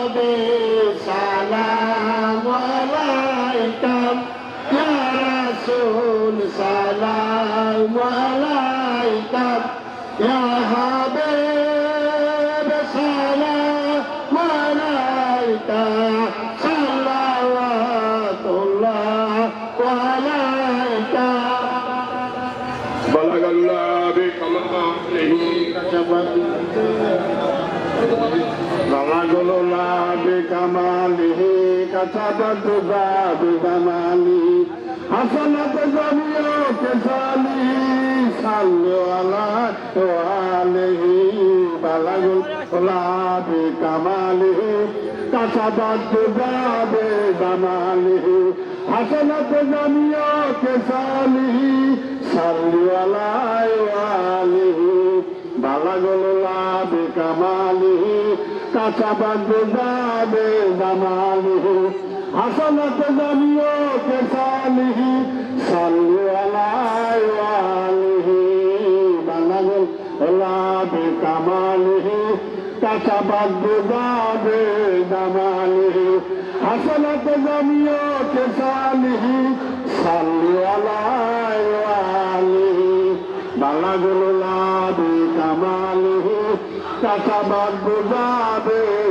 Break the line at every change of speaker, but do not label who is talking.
হবে সালাম আলাইকুম। ইয়া রাসূল সালাম আলাইকুম।
ইয়া হাবিব সালাম
আলাইকুম। সালাওয়াতুল্লাহ আলাইকা বালাগাল্লাহ বিকামাতিহি কাজাবাত নামাজ হলো بكماله كتب الدجى بجماله حسنت جميع كساله صلوا على وآله بلغ الله بكماله كتب الدجى بجماله حسنت جميع كساله صلوا على وآله بلغ الله بكماله كتب الجزاء بجماله حسنت جميع كساله صلوا على وآله بلغ الله بكماله كتب الجزاء بجماله حسنت جميع كساله صلوا على وآله بلغ الله بكماله টাকা বাদ বোঝাবে